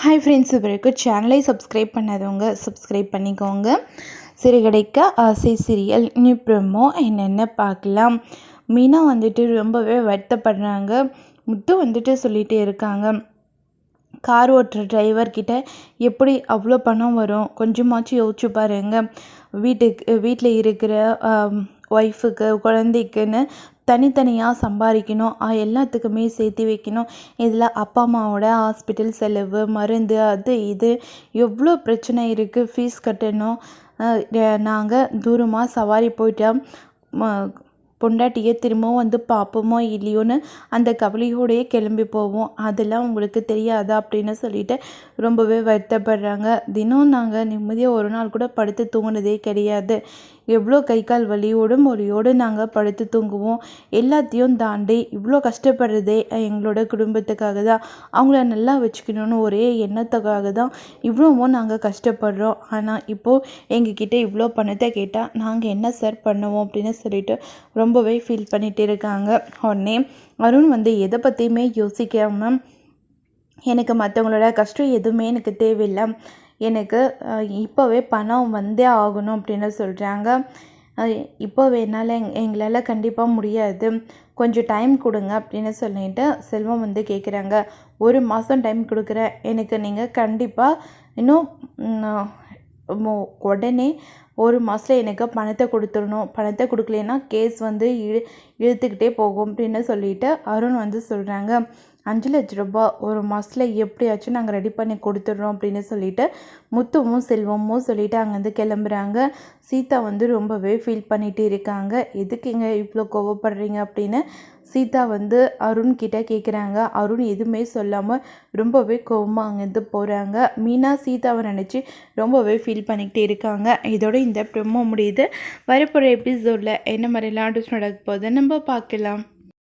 Hi friends இது சேனலை subscribe பண்ணாதவங்க சப்ஸ்கிரைப் பண்ணிக்கோங்க. சிறுகடைக்க ஆசை சீரியல் நியூ ப்ரமோ என்னென்ன பார்க்கலாம். மீனா வந்துட்டு ரொம்பவே வருத்தப்படுறாங்க. முத்து வந்துட்டு சொல்லிகிட்டே இருக்காங்க. கார் ஓட்டுற டிரைவர்கிட்ட எப்படி அவ்வளோ பணம் வரும்? கொஞ்சமாச்சும் யோசிச்சு பாருங்க. வீட்டுக்கு வீட்டில் இருக்கிற ஒய்ஃபுக்கு குழந்தைக்குன்னு தனித்தனியாக சம்பாதிக்கணும். எல்லாத்துக்குமே சேர்த்து வைக்கணும். இதில் அப்பா அம்மாவோட ஹாஸ்பிட்டல் செலவு மருந்து அது இது எவ்வளோ பிரச்சனை இருக்குது ஃபீஸ் கட்டணும். நாங்கள் தூரமாக சவாரி போயிட்டோம். பொண்டாட்டியை திரும்பவும் வந்து பார்ப்போமோ இல்லையோன்னு அந்த கவலையோடையே கிளம்பி போவோம். அதெல்லாம் உங்களுக்கு தெரியாதா அப்படின்னு சொல்லிட்டு ரொம்பவே வருத்தப்படுறாங்க. தினம் நாங்கள் நிம்மதியாக ஒரு நாள் கூட படுத்து தூங்கினதே கிடையாது. எவ்வளோ கை கால் வலியோடும் ஒலியோடு நாங்கள் படுத்து தூங்குவோம். எல்லாத்தையும் தாண்டி இவ்வளோ கஷ்டப்படுறதே எங்களோட குடும்பத்துக்காக தான். அவங்கள நல்லா வச்சுக்கணும்னு ஒரே எண்ணத்துக்காக தான் இவ்வளோவும் நாங்கள் கஷ்டப்படுறோம். ஆனால் இப்போது எங்ககிட்ட இவ்வளோ பணத்தை கேட்டால் நாங்கள் என்ன சார் பண்ணுவோம் அப்படின்னு சொல்லிட்டு ரொம்பவே ஃபீல் பண்ணிகிட்டு இருக்காங்க. உடனே அருண் வந்து எதை பற்றியுமே யோசிக்காமல் எனக்கு மற்றவங்களோட கஷ்டம் எதுவுமே எனக்கு தேவையில்லை. எனக்கு இப்போவே பணம் வந்தே ஆகணும் அப்படின்னு சொல்கிறாங்க இப்போ என்னால் எங் எங்களால் கண்டிப்பாக முடியாது. கொஞ்சம் டைம் கொடுங்க அப்படின்னு சொல்லிட்டு செல்வம் வந்து கேட்குறாங்க ஒரு மாதம் டைம் கொடுக்குறேன். எனக்கு நீங்கள் கண்டிப்பாக இன்னும் உடனே ஒரு மாதத்துல எனக்கு பணத்தை கொடுத்துடணும். பணத்தை கொடுக்கலன்னா கேஸ் வந்து இழு இழுத்துக்கிட்டே போகும் அப்படின்னு சொல்லிட்டு அருண் வந்து சொல்கிறாங்க அஞ்சு லட்ச ரூபா ஒரு மாதத்தில் எப்படியாச்சும் நாங்கள் ரெடி பண்ணி கொடுத்துட்றோம் அப்படின்னு சொல்லிட்டு முத்துவும் செல்வமும் சொல்லிவிட்டு அங்கேருந்து கிளம்புறாங்க. சீதா வந்து ரொம்பவே ஃபீல் பண்ணிகிட்டு இருக்காங்க. எதுக்குங்க இவ்வளோ கோவப்படுறீங்க அப்படின்னு சீதா வந்து அருண் கிட்டே கேட்குறாங்க அருண் எதுவுமே சொல்லாமல் ரொம்பவே கோவமாக அங்கேருந்து போகிறாங்க மீனா சீதாவை நினச்சி ரொம்பவே ஃபீல் பண்ணிக்கிட்டே இருக்காங்க. இதோட இந்த ப்ரொமோ முடியுது. வரப்போகிற எபிசோடில் என்ன மாதிரிலாம் நடக்க போகுது நம்ம பார்க்கலாம்.